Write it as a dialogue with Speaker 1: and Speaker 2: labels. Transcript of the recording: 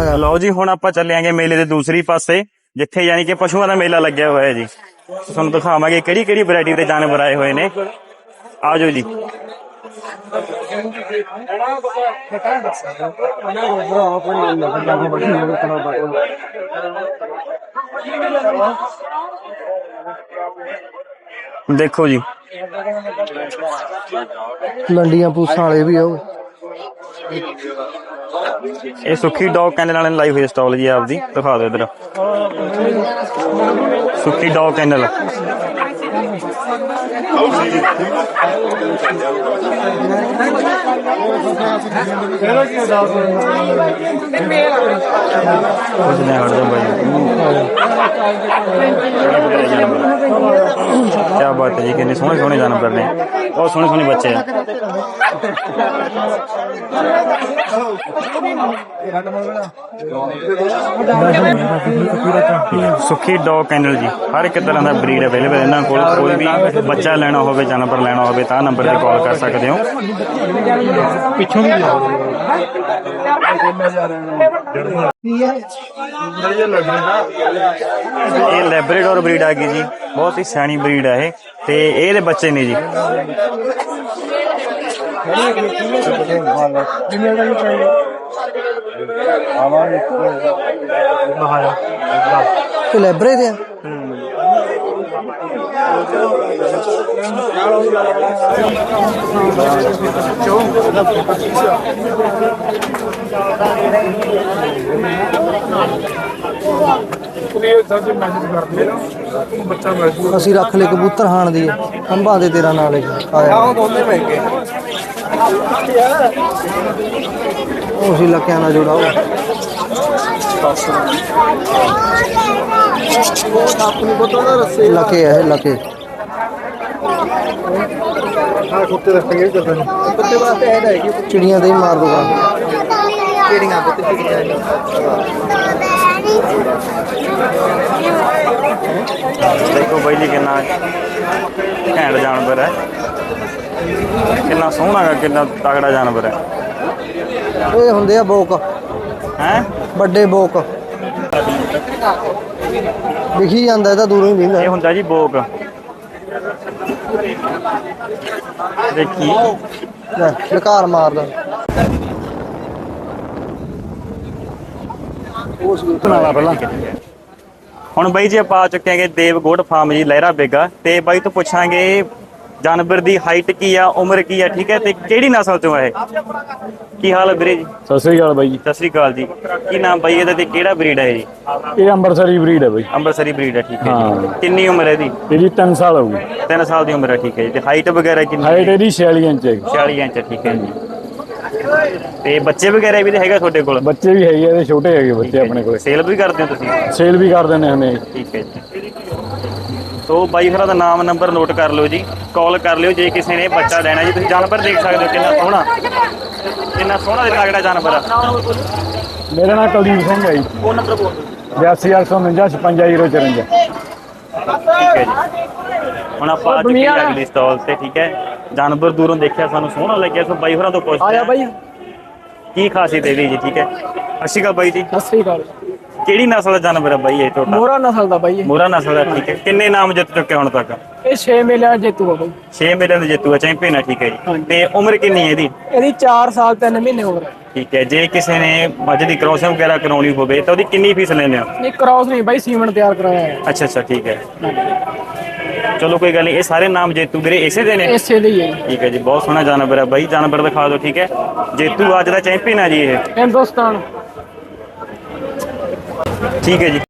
Speaker 1: ਲਓ ਜੀ ਹੁਣ ਆਪਾਂ ਚੱਲੇ ਆਂਗੇ ਮੇਲੇ ਦੇ ਦੂਸਰੀ ਪਾਸੇ ਜਿੱਥੇ ਯਾਨੀ ਕਿ ਪਸ਼ੂਆਂ ਦਾ ਮੇਲਾ ਲੱਗਿਆ ਹੋਇਆ ਹੈ ਜੀ। ਤੁਹਾਨੂੰ ਦਿਖਾਵਾਂਗੇ ਕਿਹੜੀ ਕਿਹੜੀ ਵੈਰਾਈਟੀ ਦੇ ਜਾਨਵਰ ਆਏ ਹੋਏ ਨੇ। ਆਜੋ ਜੀ। ਦੇਖੋ ਜੀ।
Speaker 2: ਲੰਡੀਆਂ ਪੂਸਾਂ ਵਾਲੇ ਵੀ ਆ ਉਹ।
Speaker 1: ਇਹ ਸੁੱਖੀ ਡੌਗ ਕੈਨਲ ਵਾਲੇ ਨੇ ਲਾਈ ਹੋਈ ਸਟਾਲ ਜੀ ਆਪਦੀ ਦਿਖਾ ਦਿਓ ਇਧਰ। Sukhi dog kennel. ਕੁਝ ਨਹੀਂ ਹਟਦਾ ਬਾਈ ਕੀ ਬਾਤ ਹੈ ਜੀ ਕਿੰਨੇ ਸੋਹਣੇ ਸੋਹਣੇ ਜਾਨਵਰ ਨੇ ਬਹੁਤ ਸੋਹਣੇ ਸੋਹਣੇ ਬੱਚੇ ਆ ਸੁਖੀ ਡੌਗ ਕੈਨਲ ਜੀ ਹਰ ਇੱਕ ਤਰ੍ਹਾਂ ਦਾ ਬਰੀਡ ਅਵੇਲੇਬਲ ਇਹਨਾਂ ਕੋਲ ਕੋਈ ਵੀ ਬੱਚਾ ਲੈਣਾ ਹੋਵੇ ਜਾਨਵਰ ਲੈਣਾ ਹੋਵੇ ਤਾਂ ਨੰਬਰ ਤੇ ਕਾਲ ਕਰ ਸਕਦੇ ਹੋ। ਪਿੱਛੋਂ ਵੀ ਇਹ ਲੈਬਰੇਡੋਰ ਬਰੀਡ ਆ ਗਈ ਜੀ। ਬਹੁਤ ਹੀ ਸਿਆਣੀ ਬਰੀਡ ਆ ਇਹ। ਤੇ ਇਹਦੇ ਬੱਚੇ ਨੇ ਜੀ।
Speaker 2: ਤੇ ਲੈਬਰੇ ਦੇ ਆ? ਅਸੀਂ ਰੱਖ ਲਏ ਕਬੂਤਰ ਹਾਣ ਦੀ ਖੰਭਾਂ ਦੇ ਤੇਰਾ ਨਾਲ ਹੀ ਆਇਆ। ਦੋਨੇ ਮਹਿੰਗੇ। ਉਸ ਸੀ ਨਾਲ ਜੁੜਾ ਜੋੜਾ ਉਹ। ਆਪਣੀ ਬੋਤਲ ਦਾ ਲਕੇ। ਹੈ ਲਕੇ ਹਾਂ ਕੁੱਤੇ ਰੱਖਣਗੇ ਕਰਦੇ ਨੇ ਕੁੱਤੇ ਵਾਸਤੇ ਐਡ ਹੈਗੀ ਚਿੜੀਆਂ ਦੇ ਹੀ ਮਾਰ ਦੋਗਾ। ਚਿੜੀਆਂ ਕੁੱਤੇ ਚਿੜੀਆਂ
Speaker 1: ਦੇਖੋ ਬਾਈ ਜੀ ਕਿੰਨਾ ਘੈਂਟ ਜਾਨਵਰ ਹੈ। ਕਿੰਨਾ ਸੋਹਣਾ ਹੈ ਕਿੰਨਾ ਤਗੜਾ ਜਾਨਵਰ ਹੈ।
Speaker 2: ਇਹ ਹੁੰਦੇ ਆ ਬੋਕ।
Speaker 1: ਹੈ?
Speaker 2: ਵੱਡੇ ਬੋਕ। ਦਿਖੀ ਜਾਂਦਾ ਇਹ ਤਾਂ ਦੂਰੋਂ ਹੀ ਦਿਖਦਾ
Speaker 1: ਇਹ ਹੁੰਦਾ ਜੀ ਬੋਕ। ਦੇਖੀ।
Speaker 2: ਲੈ ਸ਼ਿਕਾਰ ਮਾਰਦਾ।
Speaker 1: ਬਣਾਵਾ ਪਹਿਲਾਂ। ਹੁਣ ਬਾਈ ਜੀ ਆਪਾਂ ਆ ਚੁੱਕੇ ਹਾਂਗੇ ਦੇਵ ਗੋਡ ਫਾਰਮ ਜੀ ਲਹਿਰਾ ਬੇਗਾ। ਤੇ ਬਾਈ ਤੋਂ ਪੁੱਛਾਂਗੇ ਜਾਨਵਰ ਦੀ ਹਾਈਟ ਕੀ ਆ ਉਮਰ ਕੀ ਆ ਠੀਕ ਹੈ ਤੇ ਕਿਹੜੀ ਨਸਲ ਤੋਂ ਹੈ ਕੀ ਹਾਲ ਹੈ ਵੀਰੇ ਜੀ?
Speaker 3: ਸਤਿ ਸ੍ਰੀ ਅਕਾਲ ਬਾਈ ਜੀ।
Speaker 1: ਸਤਿ ਸ੍ਰੀ ਅਕਾਲ ਜੀ। ਕੀ ਨਾਮ ਬਾਈ ਇਹਦਾ ਤੇ ਕਿਹੜਾ ਬਰੀਡ ਹੈ ਜੀ?
Speaker 3: ਇਹ ਅੰਮ੍ਰਿਤਸਰੀ ਬਰੀਡ ਹੈ ਬਾਈ।
Speaker 1: ਅੰਬਰਸਰੀ ਬਰੀਡ ਹੈ ਠੀਕ ਹੈ ਕਿੰਨੀ ਉਮਰ ਹੈ ਇਹਦੀ?
Speaker 3: ਇਹਦੀ 3 ਸਾਲ ਹੋ ਗਈ
Speaker 1: 3 ਸਾਲ ਦੀ ਉਮਰ ਹੈ ਠੀਕ ਹੈ ਜੀ। ਤੇ ਹਾਈਟ ਵਗੈਰਾ ਕਿੰਨੀ
Speaker 3: ਹਾਈਟ ਇਹਦੀ 46 ਇੰਚ ਹੈ
Speaker 1: 46 ਇੰਚ ਹੈ, ਠੀਕ ਹੈ ਜੀ। ਤੇ ਬੱਚੇ ਵਗੈਰਾ ਵੀ ਤਾਂ ਹੈਗਾ ਤੁਹਾਡੇ ਕੋਲ?
Speaker 3: ਬੱਚੇ ਵੀ ਹੈਗੇ ਆ, ਇਹਦੇ ਛੋਟੇ ਹੈਗੇ ਬੱਚੇ ਆਪਣੇ ਕੋਲੇ।
Speaker 1: ਸੇਲ ਵੀ ਕਰਦੇ ਹੋ ਤੁਸੀਂ?
Speaker 3: ਸੇਲ ਵੀ ਕਰ ਦਿੰਦੇ ਹੁੰਦੇ
Speaker 1: ਠੀਕ ਹੈ ਜੀ। ਸੋ ਬਾਈ ਖਰਾ ਦਾ ਨਾਮ ਨੰਬਰ ਨੋਟ ਕਰ ਲਿਓ ਜੀ ਕਾਲ ਕਰ ਲਿਓ ਜੇ ਕਿਸੇ ਨੇ ਬੱਚਾ ਲੈਣਾ ਜੀ ਤੁਸੀਂ ਜਾਨਵਰ ਦੇਖ ਸਕਦੇ ਹੋ ਕਿੰਨਾ ਸੋਹਣਾ। ਕਿੰਨਾ ਸੋਹਣਾ ਤੇ ਤਗੜਾ ਜਾਨਵਰ ਆ।
Speaker 3: ਮੇਰਾ ਨਾਮ ਕੁਲਦੀਪ ਸਿੰਘ ਹੈ ਜੀ।
Speaker 1: ਉਹ ਨੰਬਰ ਬੋਲ
Speaker 3: 82849 55054
Speaker 1: ਠੀਕ ਹੈ ਜੀ। ਹੁਣ ਆਪਾਂ ਆ ਚੁੱਕੇ ਹਾਂ ਅਗਲੀ ਸਟਾਲ ਤੇ ਠੀਕ ਹੈ? ਜਾਨਵਰ ਦੂਰੋਂ ਦੇਖਿਆ ਸਾਨੂੰ ਸੋਹਣਾ ਲੱਗਿਆ ਸੋ ਬਾਈ ਹੋਰਾਂ ਤੋਂ ਪੁੱਛਦੇ ਆ
Speaker 4: ਬਾਈ।
Speaker 1: ਕੀ ਖਾਸੀਅਤ ਇਹਦੀ ਜੀ ਠੀਕ ਹੈ? ਅਕਾਲ ਬਾਈ ਜੀ।
Speaker 4: ਸਤਿ ਸ੍ਰੀ ਅਕਾਲ।
Speaker 1: ਕਿਹੜੀ ਨਸਲ ਦਾ ਜਾਨਵਰ ਹੈ ਬਾਈ ਇਹ ਤੁਹਾਡਾ
Speaker 4: ਮੋਰਾ ਨਸਲ ਦਾ ਬਾਈ ਇਹ।
Speaker 1: ਮੋਰਾ ਨਸਲ ਦਾ ਠੀਕ ਹੈ। ਕਿੰਨੇ ਨਾਮ ਜਿੱਤ ਚੁੱਕੇ ਹੁਣ ਤੱਕ?
Speaker 4: ਇਹ 6 ਮੇਲਿਆਂ ਜੇਤੂ ਆ ਬਾਈ।
Speaker 1: 6 ਮੇਲਿਆਂ ਦੇ ਜੇਤੂ ਹੈ ਚੈਂਪੀਅਨ ਹੈ ਠੀਕ ਹੈ ਜੀ। ਤੇ ਉਮਰ ਕਿੰਨੀ ਹੈ ਇਹਦੀ?
Speaker 4: ਇਹਦੀ 4 ਸਾਲ 3 ਮਹੀਨੇ ਉਮਰ ਹੈ।
Speaker 1: ਠੀਕ ਹੈ ਜੇ ਕਿਸੇ ਨੇ ਮੱਝ ਦੀ ਕ੍ਰੋਸਿੰਗ ਵਗੈਰਾ ਕਰਾਉਣੀ ਹੋਵੇ ਤਾਂ ਉਹਦੀ ਕਿੰਨੀ ਫੀਸ ਲੈਂਦੇ ਹੋ?
Speaker 4: ਇਹ ਕ੍ਰਾਸ ਨਹੀਂ ਬਾਈ ਸੀਮਨ ਤਿਆਰ ਕਰਾਇਆ ਹੈ
Speaker 1: ਅੱਛਾ ਅੱਛਾ ਠੀਕ ਹੈ। ਚਲੋ ਕੋਈ ਗੱਲ ਨਹੀਂ ਇਹ ਸਾਰੇ ਨਾਮ ਜੇਤੂ ਵੀਰੇ ਇਸੇ ਦੇ ਨੇ?
Speaker 4: ਇਸੇ ਦੇ ਹੀ ਹੈ
Speaker 1: ਠੀਕ ਹੈ ਜੀ ਬਹੁਤ ਸੋਹਣਾ ਜਾਨਵਰ ਹੈ ਬਾਈ ਜਾਨਵਰ ਦਿਖਾ ਦਿਓ ਠੀਕ ਹੈ। ਜੇਤੂ ਅੱਜ ਦਾ ਚੈਂਪੀਅਨ ਹੈ ਜੀ ਇਹ।
Speaker 4: ਹਿੰਦੁਸਤਾਨ।
Speaker 1: ਠੀਕ ਹੈ ਜੀ।